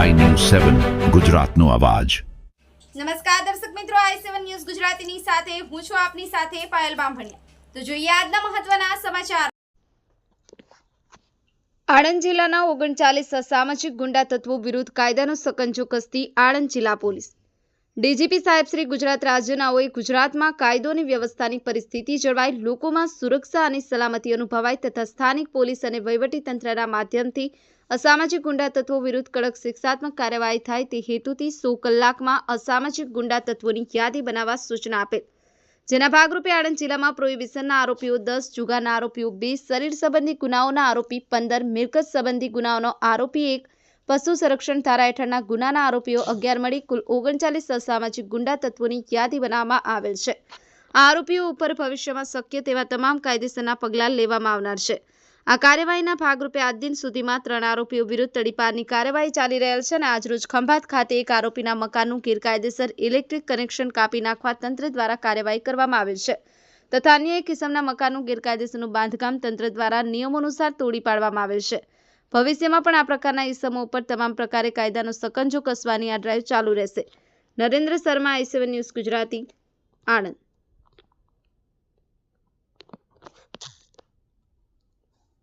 સેવન ગુજરાતનો અવાજ. નમસ્કાર દર્શક મિત્રો આઈ સેવન ન્યૂઝ ગુજરાતીની સાથે, હું છું આપની સાથે પાયલ બામભણિયા. તો જોઈએ આજના મહત્વના સમાચાર. આણંદ જિલ્લાના ઓગણચાલીસ અસામાજિક ગુંડા તત્વો વિરુદ્ધ કાયદાનો સકંજો કસતી આણંદ જિલ્લા પોલીસ. ડીજીપી સાહેબ શ્રી ગુજરાત રાજ્યનાઓએ ગુજરાતમાં કાયદો અને વ્યવસ્થાની પરિસ્થિતિ જળવાય લોકોમાં સુરક્ષા અને સલામતી અનુભવાય તથા સ્થાનિક પોલીસ અને વહીવટીતંત્રના માધ્યમથી અસામાજિક ગુંડા તત્વો વિરુદ્ધ કડક શિક્ષાત્મક કાર્યવાહી થાય તે હેતુથી સો કલાકમાં અસામાજિક ગુંડા તત્વોની યાદી બનાવવા સૂચના આપેલ. જેના ભાગરૂપે આણંદ જિલ્લામાં પ્રોહિબિશનના આરોપીઓ દસ જુગાના આરોપીઓ બે શરીર સંબંધી ગુનાઓના આરોપી પંદર, મિલકત સંબંધી ગુનાઓનો આરોપી એક પશુ સંરક્ષણ ધારા હેઠળના ગુનાના આરોપીઓ અગિયાર મળી કુલ ઓગણચાલીસ અસામાજિક ગુંડા તત્વોની યાદી બનાવવામાં આવેલ છે. આ આરોપીઓ ઉપર ભવિષ્યમાં શક્ય તેવા તમામ કાયદેસરના પગલાં લેવામાં આવનાર છે. આ કાર્યવાહીના ભાગરૂપે આજ દિન સુધીમાં ત્રણ આરોપીઓ વિરુદ્ધ તડીપારની કાર્યવાહી ચાલી રહેલ છે અને આજરોજ ખંભાત ખાતે એક આરોપીના મકાનનું ગેરકાયદેસર ઇલેક્ટ્રિક કનેક્શન કાપી નાખવા તંત્ર દ્વારા કાર્યવાહી કરવામાં આવેલ છે. તથા અન્ય એક કિસમના મકાનનું ગેરકાયદેસરનું બાંધકામ તંત્ર દ્વારા નિયમો અનુસાર તોડી પાડવામાં આવેલ છે. ભવિષ્યમાં પણ આ પ્રકારના ઇસમો ઉપર તમામ પ્રકારે કાયદાનો સકંજો કસવાની આ ડ્રાઈવ ચાલુ રહેશે. Narendra Sharma I news Gujarati, Anand.